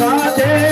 રાધે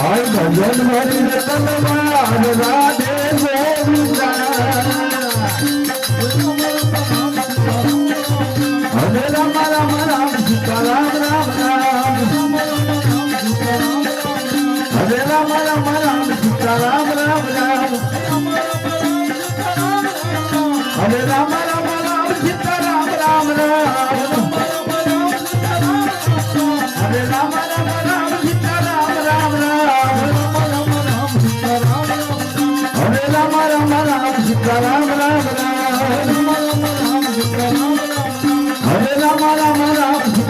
हाय भजन भरी तलवार राधे गोविंदा। राम राम राम सीताराम राम राम हरे राम राम राम सीताराम राम राम हरे राम राम राम सीताराम राम राम। हरे राम राम राम